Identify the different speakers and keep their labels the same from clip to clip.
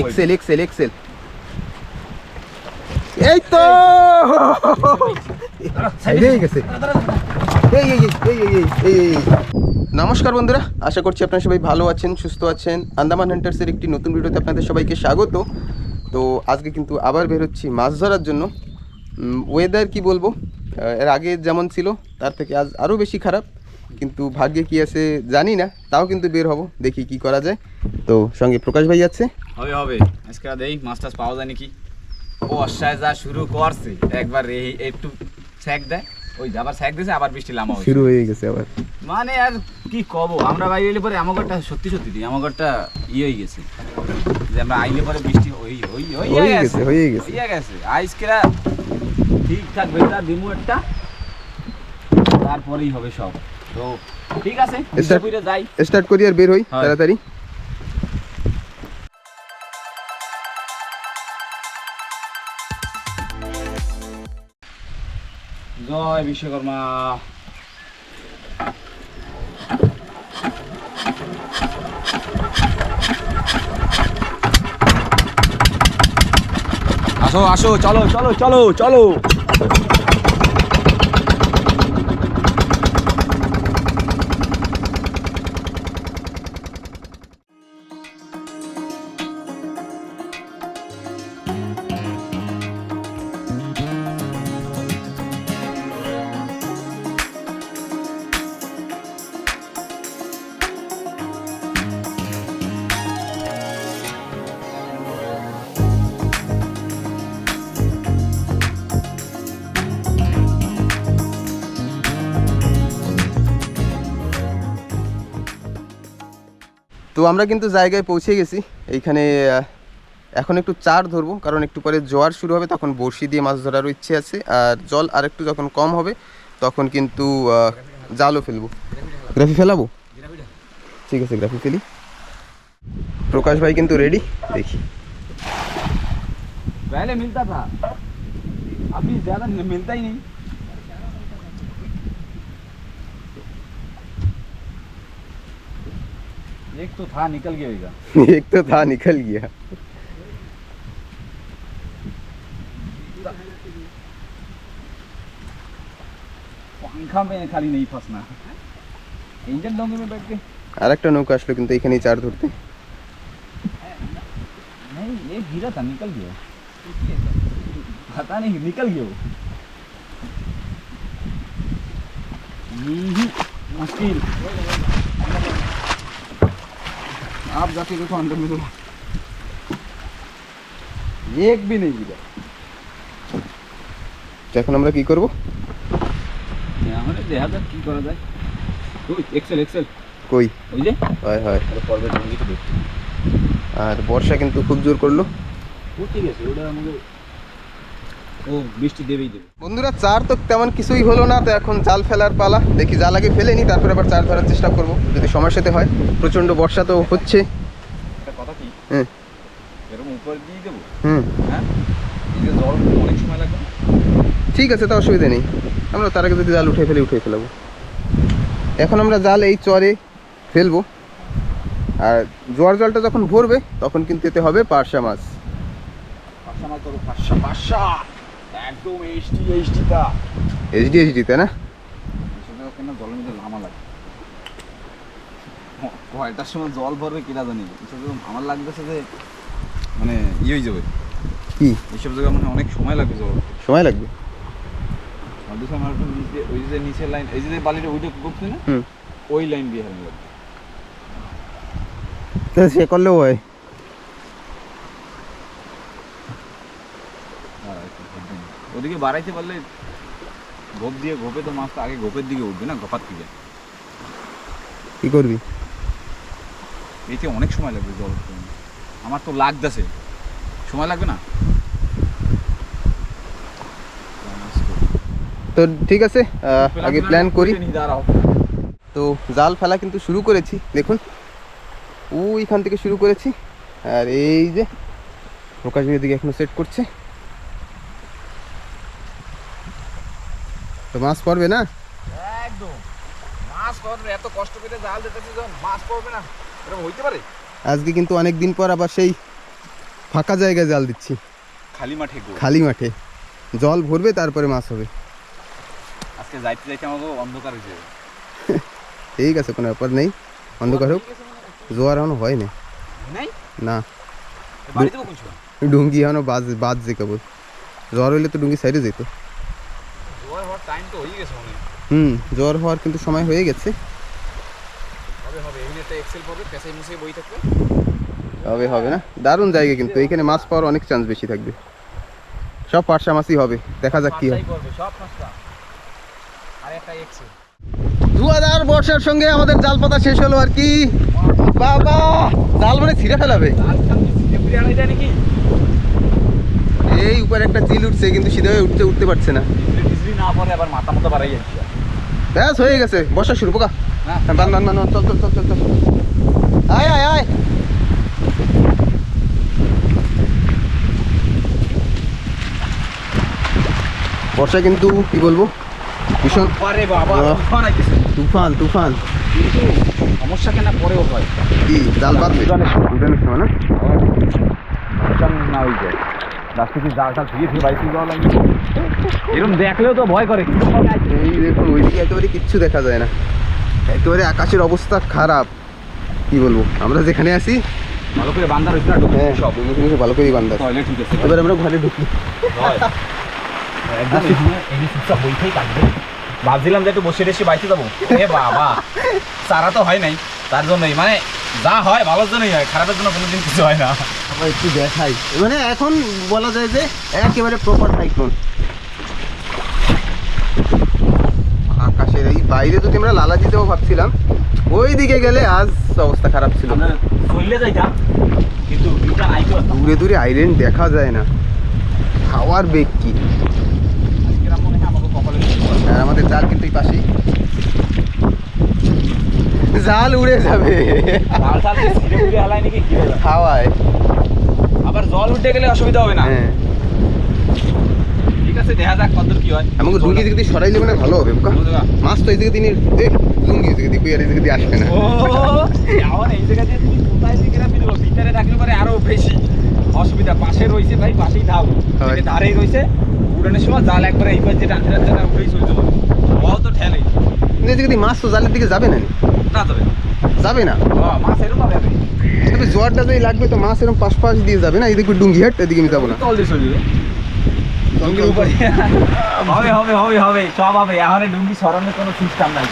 Speaker 1: Excel Excel এই তো! এই এই নমস্কার বন্ধুরা আশা করছি আপনার সবাই ভালো আছেন সুস্থ আছেন। আন্দামান হান্টার্সের একটি নতুন ভিডিওতে আপনাদের সবাইকে স্বাগত। তো আজকে কিন্তু আবার বেরোচ্ছি মাছ ধরার জন্য। ওয়েদার কি বলব? এর আগে যেমন ছিল তার থেকে আজ আরও বেশি খারাপ। কিন্তু ভাগ্যে কি আছে জানি না তাও কিন্তু বের হব দেখি কি করা যায়। তো সঙ্গে প্রকাশ ভাই আছে।
Speaker 2: হবে হবে। আজকে দেই মাছটা পাওয়া যায় নাকি? ও অসায় যা শুরু করছে। একবার এই একটু স্যাক দেয়। ওই আবার স্যাক দিয়েছে আবার বৃষ্টি লামা
Speaker 1: শুরু হয়ে গেছে আবার।
Speaker 2: মানে আর কি কব আমরা বাইরে এলে পরে আমাগরটা সত্যি সত্যি দিই আমাগরটা ইয়ে হয়ে গেছে। যে আমরা আইলে পরে বৃষ্টি ওই ওই ওই
Speaker 1: হয়ে গেছে, হয়ে গেছে।
Speaker 2: হয়ে গেছে। আইসকেরা ঠিকঠাক বেটা দিমু একটা। তারপরেই হবে সব। তো ঠিক আছে যাই।
Speaker 1: স্টার্ট করি আর বের হই। তাড়াতাড়ি।
Speaker 2: জয় বিশ্বকর্মা। আসো আসো চলো চলো চলো চলো।
Speaker 1: তো আমরা কিন্তু জায়গায় পৌঁছে গেছি এইখানে আহ, এখন একটু চার ধরবো কারণ একটু পরে জোয়ার শুরু হবে তখন বড়শি দিয়ে মাছ ধরারও ইচ্ছে আছে আর জল আরেকটু যখন কম হবে তখন কিন্তু আহ, জালও ফেলবো গ্রাফি ফেলাবো ঠিক আছে গ্রাফি ফেলি প্রকাশ ভাই কিন্তু রেডি দেখি
Speaker 2: पहले मिलता था अभी ज्यादा मिलता ही नहीं एक तो था निकल गया होगा
Speaker 1: एक तो था निकल गया
Speaker 2: पंखा में खाली नहीं फंसना इंजन डोंगे में बैठ के
Speaker 1: আর একটা নৌকা আসলো কিন্তু এখানেই চার ধরতে
Speaker 2: नहीं ये गिरा था निकल गया पता नहीं निकल गया वो हम्म, मुश्किल आप जाके देखो अंदर में तो एक भी नहीं गिरा
Speaker 1: তো এখন আমরা কি করব
Speaker 2: আমাদের দেখা যাক কি করা যায় ওই এক্সেল এক্সেল
Speaker 1: কই
Speaker 2: ওই যে
Speaker 1: হয় হয়
Speaker 2: পর্বের জঙ্গিতে দেখছি
Speaker 1: আর বর্ষা কিন্তু খুব জোর করলো
Speaker 2: ও ঠিক আছে ওটা আমাকে ও বৃষ্টি দেবেই দেবে।
Speaker 1: বন্ধুরা চার তো তেমন কিছুই হলো না তো এখন জাল ফেলার পালা। দেখি জাল আগে ফেলে নি তারপরে আবার চার ধরার চেষ্টা করব যদি সময়ের সাথে হয়। প্রচণ্ড বর্ষা তো হচ্ছে।
Speaker 2: কথা কি?
Speaker 1: হুম
Speaker 2: এরকম উপরে দিয়ে দেবো?
Speaker 1: হুম।
Speaker 2: হ্যাঁ? জল অনেক সময় লাগবে?
Speaker 1: ঠিক আছে তা অসুবিধা নেই। আমরা তার আগে যদি জাল উঠে ফেলে উঠে ফেলাবো। এখন আমরা জাল এই চরে ফেলব। আর জোয়ার জলটা যখন ভরবে তখন কিন্তু এতে হবে পার্শা মাছ।
Speaker 2: পাঁচশো মাছ ধরো পাঁচশো পাঁচশো একদম এইচডি
Speaker 1: এইচডি এইচডি তাই না?
Speaker 2: সেটা কেন জলের মধ্যে লামা লাগে। কয়টার সময় জল ভরবে কিনা জানি আমার লাগতেছে যে মানে ইয়ে হয়ে যাবে।
Speaker 1: কি?
Speaker 2: এইসব জায়গায় মানে অনেক সময় লাগবে জল।
Speaker 1: সময় লাগবে?
Speaker 2: আমার ওই যে নিচের লাইন এই যে বালিটা ওইটা করছি না? ওই লাইন দিয়ে হারানো লাগবে।
Speaker 1: সে করলেও হ্যাঁ,
Speaker 2: একটু ভোট দিন। ওদিকে বাড়াইতে পারলে গোপ দিয়ে গোপে তো মাছটা আগে গোপের দিকে উঠবে না গোপার থেকে।
Speaker 1: কি করবি?
Speaker 2: এতে অনেক সময় লাগবে জল আমার তো লাগতেছে। সময় লাগবে না?
Speaker 1: তো ঠিক আছে আগে প্ল্যান করি। তো জাল ফেলা কিন্তু শুরু করেছি দেখুন। ওইখান থেকে শুরু করেছি। আর এই যে প্রকাশ দিকে এখনও সেট করছে। তো মাছ পড়বে না?
Speaker 2: একদম। মাছ পড়বে এত কষ্ট করে জাল দিতেছি যখন মাছ পড়বে না। এরকম হইতে পারে?
Speaker 1: আজকে কিন্তু অনেক দিন পর আবার সেই ফাঁকা জায়গায় জাল দিচ্ছি।
Speaker 2: খালি মাঠে
Speaker 1: খালি মাঠে। জল ভরবে তারপরে মাছ হবে।
Speaker 2: আজকে যাইতে যাইতে আমাকে অন্ধকার হয়েছে
Speaker 1: ঠিক আছে কোনো ব্যাপার নেই। অন্ধকার হোক। জোয়ার এখনও হয় না। না ডুঙ্গি এখনও বাজ বাজছে কেবল। জ্বর হইলে তো ডুঙ্গি সাইডে যেত।
Speaker 2: টাইম তো হয়ে গেছে মনে
Speaker 1: হুম জ্বর হওয়ার কিন্তু সময় হয়ে গেছে।
Speaker 2: হবে হবে এখানে একটা এক্সেল পড়বে পেছাই মুছে বই থাকবে।
Speaker 1: হবে হবে না দারুণ জায়গা কিন্তু এখানে মাছ পাওয়ার অনেক চান্স বেশি থাকবে। সব মাছই হবে দেখা যাক কি হয়।
Speaker 2: সব আর একটা এক্সেল
Speaker 1: বর্ষার সঙ্গে আমাদের জাল পাতা শেষ হলো আর কি। বাবা জাল মানে ছিঁড়ে ফেলাবে। এই উপরে একটা চিল উঠছে কিন্তু সিধা হয়ে উঠতে উঠতে পারছে না।
Speaker 2: না পড়ে আবার মাথা মতো বাড়াই যাচ্ছে।
Speaker 1: ব্যাস হয়ে গেছে। বর্ষা শুরু পোকা
Speaker 2: হ্যাঁ।
Speaker 1: বান বান বান বান, চল চল চল চল চল। আয় আয় আয়। বর্ষা কিন্তু কি বলব? ভীষণ।
Speaker 2: আরে বাবা। তুফান আইতেছে।
Speaker 1: তুফান তুফান।
Speaker 2: সমস্যা কেন পরেও হয়?
Speaker 1: কি জাল
Speaker 2: সময়।
Speaker 1: না
Speaker 2: না হয়ে যায় রাস্তা থেকে জাল টাল ধুয়ে ধুয়ে বাইকে যাওয়া লাগে। এরকম দেখলেও তো ভয় করে।
Speaker 1: এই দেখুন ওইদিকে একেবারে কিচ্ছু দেখা যায় না। একেবারে আকাশের অবস্থা খারাপ। কি বলব? আমরা যেখানে আছি
Speaker 2: ভালো করে বান্দার হয়েছে না ঢুকে।
Speaker 1: হ্যাঁ
Speaker 2: সব
Speaker 1: সব ভালো করেই বান্ধা
Speaker 2: টয়লেট ঠিক আছে
Speaker 1: এবার আমরা ঘরে ঢুকি।
Speaker 2: একদম এই চুপচাপ বইতেই কাটবে ভাবছিলাম যে একটু বসে রেসে বাইতে যাব। এ বাবা সারা তো হয় নাই। তার জন্যই মানে যা হয় ভালোর জন্যই হয় খারাপের জন্য কোনোদিন কিছু হয় না।
Speaker 1: আবার একটু দেখাই। মানে এখন বলা যায় যে একেবারে প্রপার সাইক্লোন আকাশের এই বাইরে যদি আমরা লালাজি যাব ভাবছিলাম ওই দিকে গেলে আজ অবস্থা খারাপ ছিল।
Speaker 2: চললে যাইতাম কিন্তু
Speaker 1: দূরে দূরে আইরেন দেখা যায় না। খাওয়ার বেগ কি?
Speaker 2: মনে হয়
Speaker 1: আর আমাদের জাল কিন্তু এই পাশেই। জাল উড়ে যাবে? হাওয়ায়।
Speaker 2: আবার জল উঠে গেলে অসুবিধা হবে না। ঠিক আছে দেখা যাক কতদূর কি হয়।
Speaker 1: আমাকে ডুঙ্গি দিকে দিয়ে সরাইলে ভালো হবে বুকা।
Speaker 2: কোন জায়গা?
Speaker 1: মাছ তো এই দিকে দিনে লুঙ্গি দিকে দিয়ে আর এই দিকে দিয়ে আসবে না।
Speaker 2: ও এই জায়গা দিয়ে তুমি কোথায় দিকে রাখবি দেবো ভিতরে রাখলে পরে আরও বেশি অসুবিধা। পাশে রয়েছে ভাই পাশেই ধাপ। এটা ধারেই রয়েছে। উড়ানোর সময় জাল একবারে এই পাশ যে টানতে টানতে উঠেই চলে যাব। তো ঠেলে।
Speaker 1: কিন্তু এই দিকে মাছ তো জালের দিকে যাবে না?
Speaker 2: না তবে
Speaker 1: যাবে না?
Speaker 2: মাছ এরকম হবে।
Speaker 1: তবে জোয়ারটা যদি লাগবে তো মাছ এরকম পাশ পাশ দিয়ে যাবে না? এদিকে ডুঙ্গি হাট এদিকে আমি যাব না।
Speaker 2: হবে হবে হবে হবে সব হবে। এখন ডুঙ্গি সরানোর কোনো সিস্টেম নাই।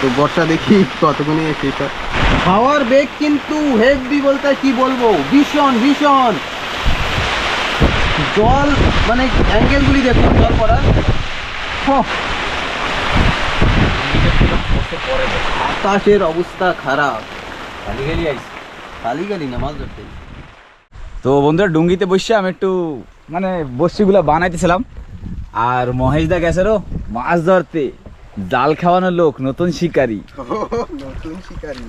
Speaker 1: তো বর্ষা দেখি কতক্ষণে হয় হাওয়ার বেগ কিন্তু হেভি বলতে কি বলব? ভীষণ ভীষণ। জল মানে অ্যাঙ্গেলগুলি দেখুন জল পড়ার। হ্যাঁ, আকাশের অবস্থা খারাপ।
Speaker 2: খালি খালি আইস
Speaker 1: খালি গালি না মাছ ধরতে
Speaker 2: তো বন্ধুরা ডুঙ্গিতে বসে আমি একটু মানে বসিগুলো বানাইতেছিলাম। আর মহেশদা গেছিল মাছ ধরতে। জাল খাওয়ানোর লোক নতুন শিকারী।
Speaker 1: নতুন শিকারি।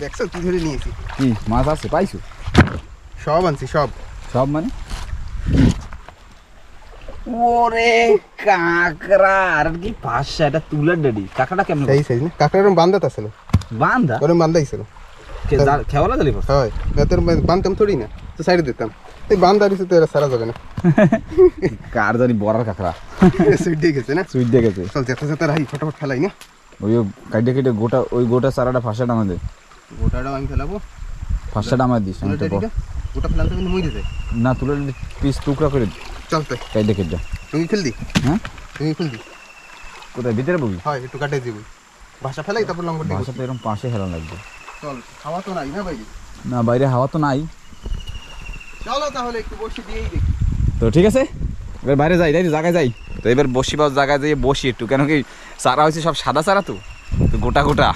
Speaker 1: দেখছ কি ধরে নিয়েছি?
Speaker 2: কি মাছ আছে পাইছো?
Speaker 1: সব আনছি সব।
Speaker 2: সব মানে? ওরে কাঁকড়া। আর কি পাঁচশো এটা তুলার ডাডি কাঁকড়া কেমন
Speaker 1: সেই সাইজ না। কাঁকড়ার বান্ধাত আসলো
Speaker 2: বান্ধা
Speaker 1: ওরম বান্ধাইছিল
Speaker 2: খেওয়ালা জালি পাস
Speaker 1: হয়। না তোর বানতাম থোড়ি না। তো সাইডে দিতাম এই বান্ধা দিছে তো এরা সারা যাবে না।
Speaker 2: কার জানি বড়ার কাঁকড়া।
Speaker 1: সুইট দিয়ে গেছে না?
Speaker 2: সুইট দেখেছে
Speaker 1: চল যেতে যেতে রাহি ফটাফট ফেলাই না।
Speaker 2: ওই কাইটে কেটে গোটা ওই গোটা সারাটা ফাঁসা ডামা দে।
Speaker 1: গোটাটাও আমি ফেলাবো।
Speaker 2: ফাঁসা ডামা দিস আমি
Speaker 1: তুলে
Speaker 2: তো
Speaker 1: কিন্তু
Speaker 2: না তুলে পিস টুকরা করে
Speaker 1: চল তো
Speaker 2: কাইটে কেটে
Speaker 1: তুমি ফেল
Speaker 2: হ্যাঁ?
Speaker 1: তুমি
Speaker 2: কোথায়? ভিতরে
Speaker 1: হয় একটু কাটে দিবি। ভাষা ফেলাই তারপর লঙ্গর দিবি
Speaker 2: বাসা তো এরকম পাশে হেলান লাগবে।
Speaker 1: চল খাওয়া তো নাই না ভাই?
Speaker 2: না বাইরে হাওয়া তো নাই।
Speaker 1: চলো তাহলে একটু বসে দিয়েই দেখি।
Speaker 2: তো ঠিক আছে? এবার বাইরে যাই তাই জায়গায় যাই। তো এবার বসি বা জায়গায় যেয়ে বসি একটু। কেন কি চারা হয়েছে সব সাদা চারা তো? তো গোটা গোটা।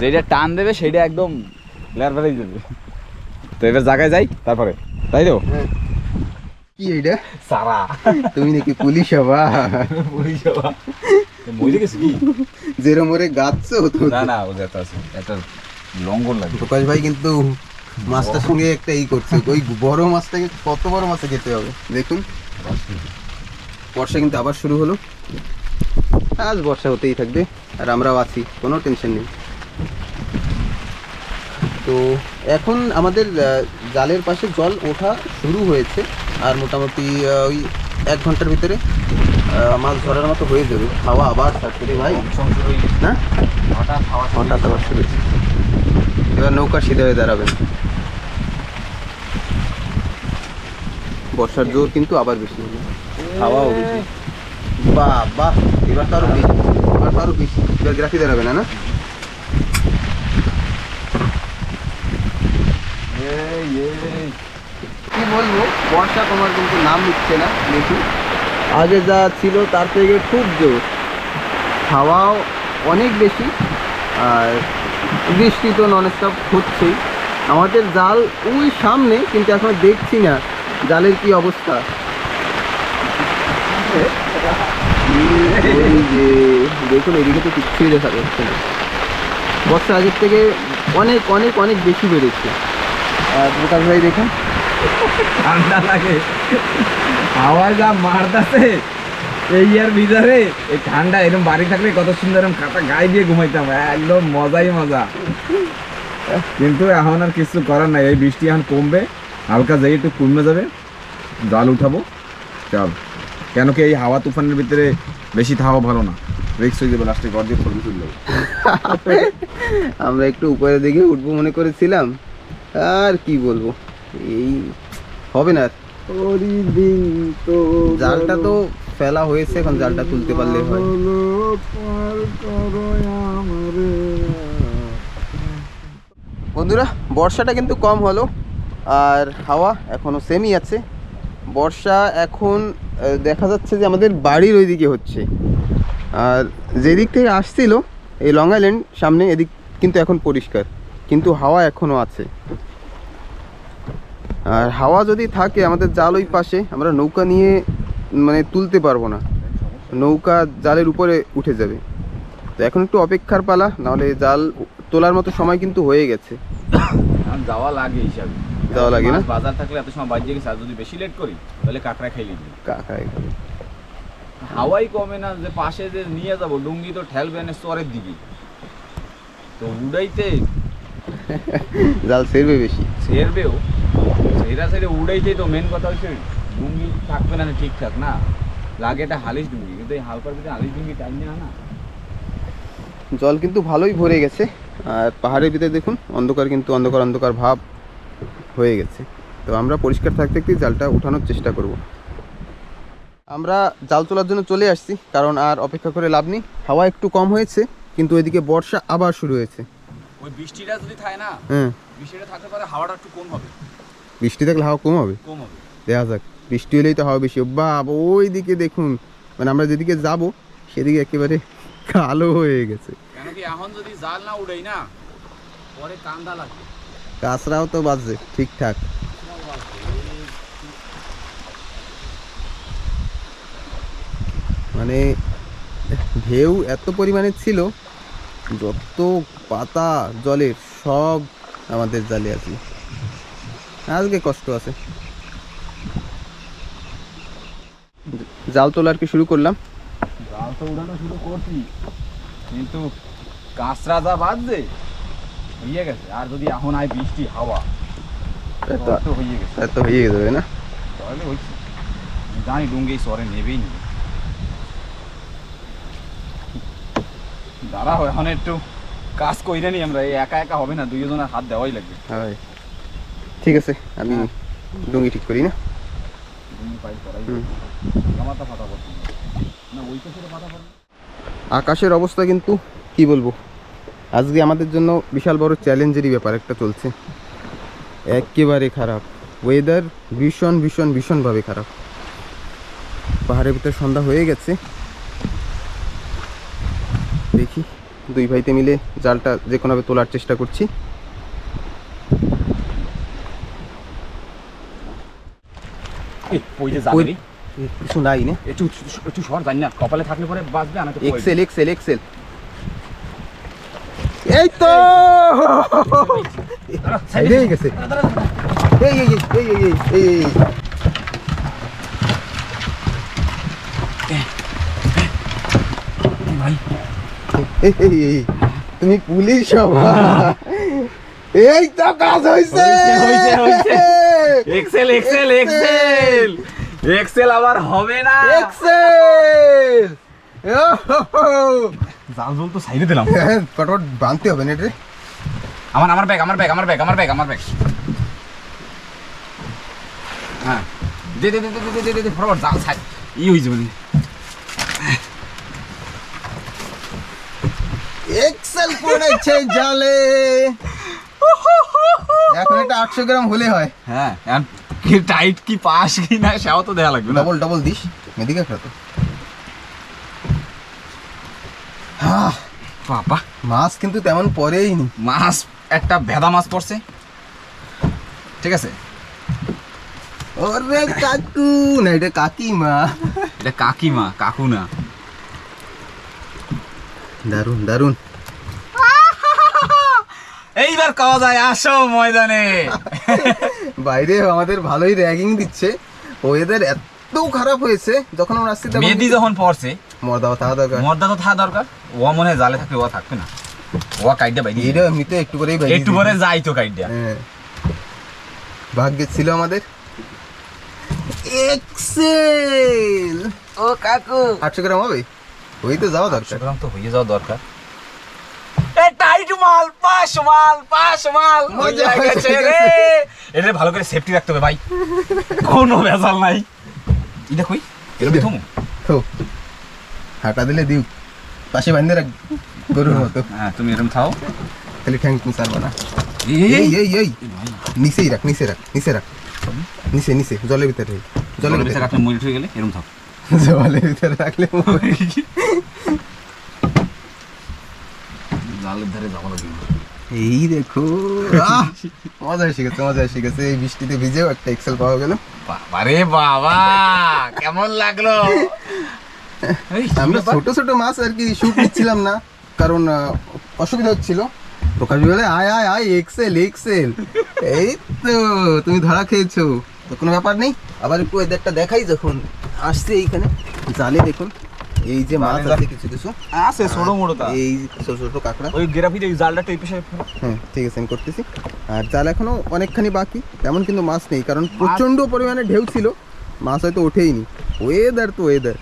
Speaker 2: যেটা টান দেবে সেটা একদম লেয়ার বেড়ে যাবে তো এবার জায়গায় যাই তারপরে। তাই তো?
Speaker 1: হ্যাঁ। কি এইটা
Speaker 2: সারা
Speaker 1: তুমি নাকি পুলিশ হবা
Speaker 2: মরে গেছে কি
Speaker 1: জেরো মরে গাচ্ছো তো
Speaker 2: না না ও যেতে আছে একটা লঙ্গর লাগবে
Speaker 1: প্রকাশ ভাই কিন্তু মাছটার সঙ্গে একটা ই করছে ওই বড় মাছটাকে কত বড় মাছে যেতে হবে দেখুন বর্ষা কিন্তু আবার শুরু হলো আজ বর্ষা হতেই থাকবে আর আমরাও আছি কোনো টেনশন নেই তো এখন আমাদের জালের পাশে জল ওঠা শুরু হয়েছে আর মোটামুটি ওই এক ঘণ্টার ভিতরে মাছ ধরার মতো হয়ে যাবে। হাওয়া আবার রে ভাই। না
Speaker 2: হঠাৎ
Speaker 1: আবার শুরু এবার নৌকা সিধে হয়ে দাঁড়াবেন বর্ষার জোর কিন্তু আবার বেশি হবে হাওয়াও বেশি। বাহ বাহ এবার তো আরও বেশি। এবার তো আরও বেশি। এবার গ্রাফি দাঁড়াবে না না?
Speaker 2: এই এই।
Speaker 1: কি বলব? বর্ষা তোমার কিন্তু নাম নিচ্ছে না দেখি আগে যা ছিল তার থেকে খুব জোর। হাওয়াও অনেক বেশি, আর বৃষ্টি তো ননস্টপ হচ্ছেই। আমাদের জাল ওই সামনে, কিন্তু এখন দেখছি না জালের কি অবস্থা। দেখুন, এদিকে তো কিচ্ছুই দেখা যাচ্ছে না। বর্ষা আগের থেকে অনেক অনেক অনেক বেশি বেড়েছে। আর প্রকাশ ভাই দেখুন।
Speaker 2: ঠান্ডা লাগে। যা এই ইয়ার ভিতরে, এই ঠান্ডা এরকম বাড়ি থাকলে কত সুন্দর এরকম গায়ে দিয়ে ঘুমাইতাম। একদম মজাই মজা। কিন্তু এখন আর কিছু করার নাই। এই বৃষ্টি এখন কমবে। হালকা যাই একটু কমে যাবে, জাল উঠাবো। চল। কেন কি এই হাওয়া তুফানের ভিতরে বেশি হাওয়া ভালো না? রিক্স হয়ে যাবে লাস্টে দিয়ে
Speaker 1: আমরা একটু উপরে দিকে উঠবো মনে করেছিলাম। আর কি বলব? এই হবে না। জালটা তো ফেলা হয়েছে এখন জালটা তুলতে পারলে হয়। বন্ধুরা বর্ষাটা কিন্তু কম হলো আর হাওয়া এখনও সেমই আছে। বর্ষা এখন দেখা যাচ্ছে যে আমাদের বাড়ির ওইদিকে হচ্ছে। আর যেদিক থেকে আসছিল এই লং আইল্যান্ড সামনে এদিক কিন্তু এখন পরিষ্কার। কিন্তু হাওয়া এখনও আছে। আর হাওয়া যদি থাকে আমাদের জাল ওই পাশে আমরা নৌকা নিয়ে মানে তুলতে পারব না। নৌকা জালের উপরে উঠে যাবে। তো এখন একটু অপেক্ষার পালা নাহলে জাল তোলার মতো সময় কিন্তু হয়ে গেছে।
Speaker 2: যাওয়া লাগে হিসাবে।
Speaker 1: যাওয়া লাগে না?
Speaker 2: বাজার থাকলে এত সময় বাজিয়ে গেছে আর যদি বেশি লেট করি তাহলে কাঁকড়া দিই
Speaker 1: এখানে।
Speaker 2: হাওয়াই কমে না যে পাশে যে নিয়ে যাব ডুঙ্গি তো ঠেলবে না চরের দিকে। তো উড়াইতে
Speaker 1: জাল সেরবে বেশি।
Speaker 2: ছেড়বেও। সেরা ছেড়ে উড়াইতেই তো মেন কথা হচ্ছে ডুঙ্গি থাকবে না ঠিকঠাক না। লাগে এটা হালিশ ডুঙ্গি কিন্তু এই হালকার ভিতরে হালিশ ডুঙ্গি টাইম নেওয়া না।
Speaker 1: জল কিন্তু ভালোই ভরে গেছে আর পাহাড়ের ভিতরে দেখুন অন্ধকার কিন্তু অন্ধকার অন্ধকার ভাব হয়ে গেছে। তো আমরা পরিষ্কার থাকতে থাকতেই জালটা উঠানোর চেষ্টা করব। আমরা জাল তোলার জন্য চলে আসছি কারণ আর অপেক্ষা করে লাভ নেই। হাওয়া একটু কম হয়েছে কিন্তু এদিকে বর্ষা আবার শুরু হয়েছে।
Speaker 2: ওই বৃষ্টিটা যদি থাকে না
Speaker 1: হ্যাঁ।
Speaker 2: বৃষ্টিটা থাকতে পারে হাওয়াটা একটু কম হবে।
Speaker 1: বৃষ্টি থাকলে হাওয়া কম হবে?
Speaker 2: কম হবে।
Speaker 1: দেখা যাক। বৃষ্টি হলেই তো হাওয়া বেশি বা ওই দিকে দেখুন মানে আমরা যেদিকে যাব সেদিকে একেবারে কালো হয়ে গেছে।
Speaker 2: কেন এখন যদি জাল না উড়াই না পরে কান্দা লাগবে।
Speaker 1: কাঁচরাও তো বাজছে ঠিকঠাক। মানে ঢেউ এত পরিমাণে ছিল যত পাতা জলের সব আমাদের জালে আছে। আজকে কষ্ট আছে। জাল তোলার কি শুরু করলাম?
Speaker 2: জাল তো উড়ানো শুরু করছি কিন্তু কাঁচরা যা বাজছে হয়ে গেছে। আর যদি এখন আয় বৃষ্টি হাওয়া
Speaker 1: এত
Speaker 2: হয়ে গেছে।
Speaker 1: এত হয়ে যাবে না?
Speaker 2: তাহলে হয়েছে জানি ডুঙ্গি সরে নেবেই নেবে দাঁড়াও এখন একটু কাজ কইরে নি আমরা। এই একা একা হবে না দুইজনের হাত দেওয়াই লাগবে।
Speaker 1: হয়। ঠিক আছে, আমি। ডুঙ্গি ঠিক করি না। আকাশের অবস্থা কিন্তু কি বলব? আজকে আমাদের জন্য বিশাল বড় চ্যালেঞ্জেরই ব্যাপার একটা চলছে। একেবারে খারাপ। ওয়েদার ভীষণ ভীষণ, ভীষণভাবে খারাপ। পাহাড়ের ভিতরে সন্ধ্যা হয়ে গেছে। দেখি, দুই ভাইতে মিলে জালটা যে কোনোভাবে তোলার চেষ্টা করছি। তুমি পুলিশ এই তো কাজ হয়েছে
Speaker 2: হয়েছে হয়েছে এক্সেল এক্সেল এক্সেল এক্সেল আবার হবে না!
Speaker 1: এক্সেল
Speaker 2: জালজল তো সাইডে দিলাম।
Speaker 1: হ্যাঁ, ফটোফট বানতে হবে না রে
Speaker 2: আমার আমার ব্যাগ আমার ব্যাগ আমার ব্যাগ আমার ব্যাগ আমার ব্যাগ হ্যাঁ। দে দে দে দে দে দে দে ফটোফট জাল সাইড ই হয়ে যাবে
Speaker 1: এক্সেল পড়েছে জালে। এখন এটা আটশো গ্রাম হলে হয়।
Speaker 2: হ্যাঁ কি টাইট কি পাস কি না সেও তো দেয়া লাগবে
Speaker 1: ডবল ডবল দিস হ্যাঁ
Speaker 2: বাবা।
Speaker 1: মাছ কিন্তু তেমন পরেই নি।
Speaker 2: মাছ একটা ভেদা মাছ পড়ছে। ঠিক আছে?
Speaker 1: ওরে কাকু না এটা কাকিমা।
Speaker 2: এটা কাকিমা কাকু না
Speaker 1: দারুণ দারুণ
Speaker 2: এইবার কাওয়া যায় আসো ময়দানে।
Speaker 1: বাইরে আমাদের ভালোই র্যাগিং দিচ্ছে। ওয়েদার এত খারাপ হয়েছে যখন আমরা আসছি তখন
Speaker 2: মেহেদি যখন পড়ছে
Speaker 1: মর্দা থাকা দরকার।
Speaker 2: মর্দা তো থাকা দরকার। ও মনে হয় জালে থাকবে ও থাকবে না। ও কাইডা বাইরে।
Speaker 1: এটা এমনিতে একটু করেই বাইরে
Speaker 2: একটু করে যাই তো কাইডা।
Speaker 1: হ্যাঁ। ভাগ্যে ছিল আমাদের। এক্সেল
Speaker 2: ও কাকু।
Speaker 1: আটশো গ্রাম হবে? ওই তো যাওয়া দরকার।
Speaker 2: সুতরাং তো হয়ে যাওয়া দরকার। মাল পাঁচ মাল পাঁচ মাল।
Speaker 1: মজা
Speaker 2: গেছে রে। এটা ভালো করে সেফটি রাখতে হবে ভাই। কোনো ভেজাল নাই। এটা কই? এটা? থমু।
Speaker 1: তো হাঁটা দিলে দিউ। পাশে বাঁধে রাখ গরুর মতো।
Speaker 2: হ্যাঁ তুমি এরকম থাও।
Speaker 1: খালি ঠ্যাং মুসারবা না।
Speaker 2: এই
Speaker 1: এই এই। নিচেই রাখ নিচে রাখ নিচে রাখ। নিচে নিচে জলের ভিতরে। রাখ। জলের ভিতরে
Speaker 2: রাখলে মরে গেলে এরকম থাও।
Speaker 1: জলের ভিতরে রাখলে
Speaker 2: জালের ধারে যাওয়া লাগবে
Speaker 1: এই দেখো আহ, মজা এসে গেছে মজা এসে গেছে। এই বৃষ্টিতে ভিজেও একটা এক্সেল পাওয়া গেল।
Speaker 2: বাবারে বাবা কেমন লাগল?
Speaker 1: আমরা ছোট ছোট মাছ আর কি শুট নিচ্ছিলাম না কারণ অসুবিধা হচ্ছিল। প্রকাশ বলে আয় আয় আয় এক্সেল এক্সেল এই তো তুমি ধরা খেয়েছো। তো কোনো ব্যাপার নেই। আবার একটু ওয়েদারটা দেখাই যখন আসছে এইখানে। জালে দেখুন। এই যে মাছ
Speaker 2: জালে
Speaker 1: আছে। কিছু কিছু?
Speaker 2: আছে ছোট মোটো তা।
Speaker 1: এই ছোট ছোট কাঁকড়া।
Speaker 2: ওই গেরাফিতে ওই জালটা টেপে
Speaker 1: হ্যাঁ ঠিক আছে আমি করতেছি। আর জাল এখনও অনেকখানি বাকি তেমন কিন্তু মাছ নেই কারণ প্রচণ্ড পরিমাণে ঢেউ ছিল মাছ হয়তো ওঠেইনি। ওয়েদার তো ওয়েদার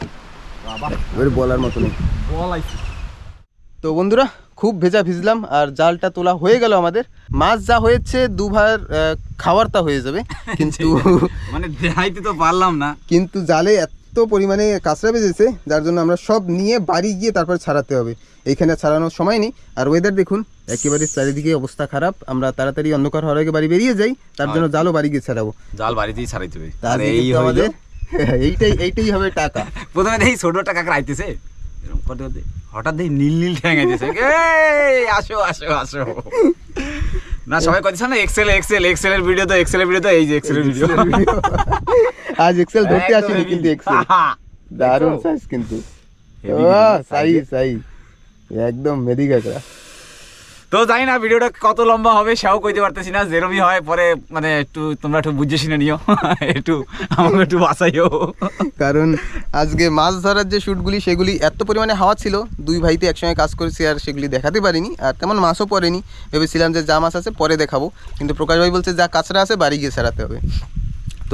Speaker 2: বাবা।
Speaker 1: এবার বলার মতো নেই। তো বন্ধুরা খুব ভেজা ভিজলাম আর জালটা তোলা হয়ে গেল আমাদের। মাছ যা হয়েছে দুবার আহ, খাওয়ার তা হয়ে যাবে। কিন্তু
Speaker 2: মানে দেখাইতে তো পারলাম না।
Speaker 1: কিন্তু জালে এত পরিমাণে কাঁচড়া বেজেছে যার জন্য আমরা সব নিয়ে বাড়ি গিয়ে তারপর ছাড়াতে হবে। এইখানে ছাড়ানোর সময় নেই। আর ওয়েদার দেখুন একেবারে চারিদিকে অবস্থা খারাপ। আমরা তাড়াতাড়ি অন্ধকার হওয়ার আগে বাড়ি বেরিয়ে যাই তার জন্য জালও বাড়ি গিয়ে ছাড়াবো।
Speaker 2: জাল বাড়িতেই ছাড়াইতে হবে।
Speaker 1: তার
Speaker 2: এই
Speaker 1: আমাদের এইটাই এইটাই হবে টাকা।
Speaker 2: প্রথমে এই ছোটটা টাকা আইতেছে। এরকম করতে করতে হঠাৎ দেখি নীল নীল ঠ্যাং আইতেছে। আসো আসো আসো। না সবাই কথা না এক্সেল এক্সেল এক্সেল এর ভিডিও তো এক্সেল এর ভিডিও তো এই যে এক্সেল এর ভিডিও
Speaker 1: আজ এক্সেল ধরতে আসিনি কিন্তু এক্সেল দারুণ সাইজ কিন্তু। সাই সাই। একদম মেদি কাঁকড়া।
Speaker 2: তো জানি না ভিডিওটা কত লম্বা হবে সেও কইতে পারতেছি না যেরমই হয় পরে মানে একটু তোমরা একটু বুঝে শুনে নিও। একটু আমাকে একটু বাঁচাইও।
Speaker 1: কারণ আজকে মাছ ধরার যে শ্যুটগুলি সেগুলি এত পরিমাণে হাওয়া ছিল দুই ভাইতে একসঙ্গে কাজ করেছি আর সেগুলি দেখাতে পারিনি আর তেমন মাছও পড়েনি। ভেবেছিলাম যে যা মাছ আছে পরে দেখাবো কিন্তু প্রকাশ ভাই বলছে যা কাঁচরা আছে বাড়ি গিয়ে সারাতে হবে।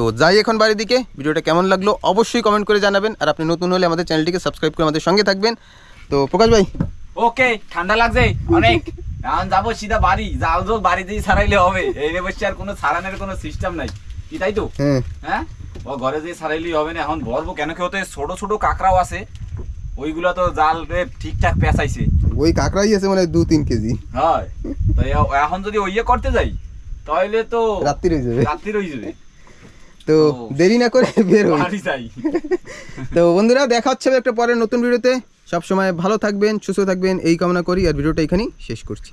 Speaker 1: তো যাই এখন বাড়ির দিকে ভিডিওটা কেমন লাগল অবশ্যই কমেন্ট করে জানাবেন। আর আপনি নতুন হলে আমাদের চ্যানেলটিকে সাবস্ক্রাইব করে আমাদের সঙ্গে থাকবেন। তো প্রকাশ ভাই।
Speaker 2: ওকে ঠান্ডা লাগছে? অনেক। এখন যাব সিধা বাড়ি। জাল জল বাড়িতেই ছাড়াইলে হবে। এই রে বসে আর কোনো ছাড়ানোর কোনো সিস্টেম নাই। কি তাই তো?
Speaker 1: হ্যাঁ।
Speaker 2: হ্যাঁ? ও ঘরে যে ছাড়াইলেই হবে না। এখন বলব কেন কি হতে ছোট ছোট কাঁকড়াও আছে? ওইগুলো তো জাল রে ঠিকঠাক পেঁচাইছে।
Speaker 1: ওই কাঁকড়াই আছে মানে দু তিন কেজি।
Speaker 2: হয়। তো এখন যদি ওই ইয়ে করতে যাই তাহলে তো
Speaker 1: রাত্রি হয়ে যাবে।
Speaker 2: রাত্রি রয়ে যাবে।
Speaker 1: তো দেরি না করে বের হই। তো বন্ধুরা দেখা হচ্ছে একটা পরের নতুন ভিডিওতে। সবসময় ভালো থাকবেন সুস্থ থাকবেন এই কামনা করি আর ভিডিওটা এখানেই শেষ করছি।